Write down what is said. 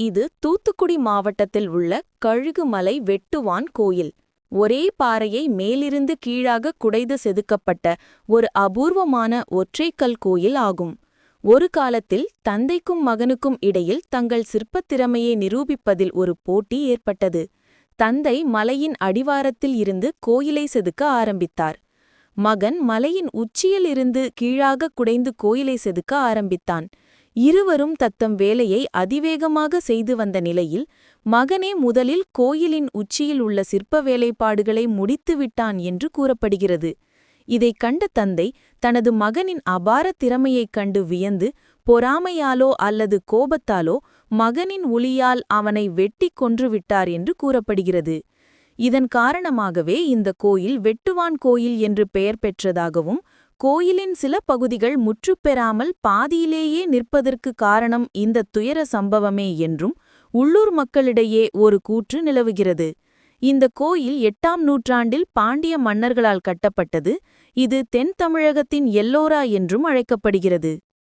இது தூத்துக்குடி மாவட்டத்தில் உள்ள கழுகுமலை வெட்டுவான் கோயில். ஒரே பாறையை மேலிருந்து கீழாக குடைந்து செதுக்கப்பட்ட ஒரு அபூர்வமான ஒற்றைக்கல் கோயில் ஆகும். ஒரு காலத்தில் தந்தைக்கும் மகனுக்கும் இடையில் தங்கள் சிற்பத் திறமையை நிரூபிப்பதில் ஒரு போட்டி ஏற்பட்டது. தந்தை மலையின் அடிவாரத்தில் இருந்து கோயிலை செதுக்க ஆரம்பித்தார். மகன் மலையின் உச்சியில் இருந்து கீழாக குடைந்து கோயிலை செதுக்க ஆரம்பித்தான். இருவரும் தத்தம் வேலையை அதிவேகமாக செய்து வந்த நிலையில் மகனே முதலில் கோயிலின் உச்சியில் உள்ள சிற்ப வேலைப்பாடுகளை முடித்துவிட்டான் என்று கூறப்படுகிறது. இதைக் கண்ட தந்தை தனது மகனின் அபார திறமையைக் கண்டு வியந்து பொறாமையாலோ அல்லது கோபத்தாலோ மகனின் ஒளியால் அவனை வெட்டிக் கொன்றுவிட்டார் என்று கூறப்படுகிறது. இதன் காரணமாகவே இந்த கோயில் வெட்டுவான் கோயில் என்று பெயர் பெற்றதாகவும் கோயிலின் சில பகுதிகள் முற்றுப்பெறாமல் பாதியிலேயே நிற்பதற்கு காரணம் இந்த துயர சம்பவமே என்றும் உள்ளூர் மக்களிடையே ஒரு கூற்று நிலவுகிறது. இந்த கோயில் எட்டாம் நூற்றாண்டில் பாண்டிய மன்னர்களால் கட்டப்பட்டது. இது தென் தமிழகத்தின் எல்லோரா என்றும் அழைக்கப்படுகிறது.